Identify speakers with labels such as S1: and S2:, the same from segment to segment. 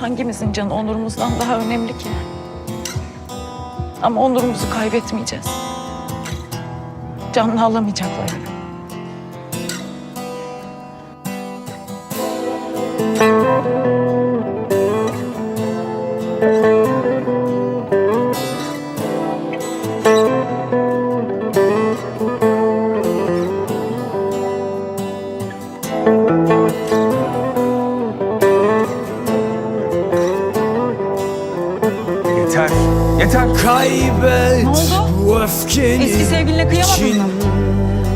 S1: Hangimizin canı onurumuzdan daha önemli ki? Ama onurumuzu kaybetmeyeceğiz. Canını alamayacaklar.
S2: Yeter. Yeter.
S3: Kaybet
S1: Ne oldu?
S3: bu öfkeni
S1: Eski sevgiline kıyamadın mı?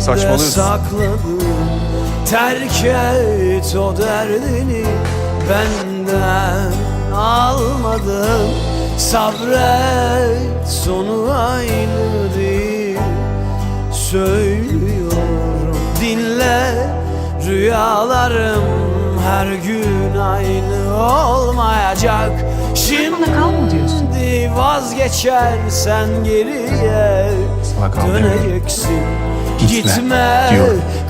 S2: Saçmalıyorsun.
S3: sakladım. Terk et o derdini benden almadım Sabret sonu aynı değil Söylüyorum dinle Rüyalarım her gün aynı olmayacak Şimdi
S1: kal mı diyorsun?
S3: Vazgeçersen geriye. Döneceksin.
S2: Gitme
S3: Gitme.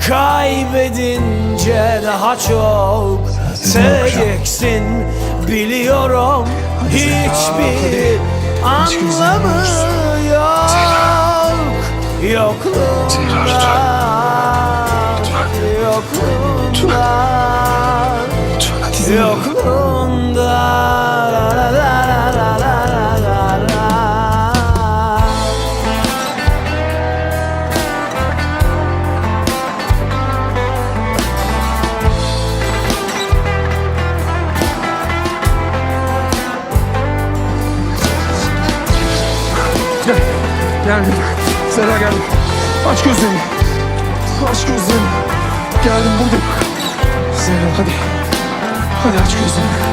S3: Kaybedince daha çok? Seveceksin. Biliyorum Hiçbir anlamı yok. Yokluğunda. Yokluğunda. Yokluğunda
S2: geldim. Sera geldim. Aç gözlerini. Aç gözlerini. Geldim buradayım. Sera hadi. Hadi aç gözlerini.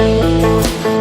S2: Música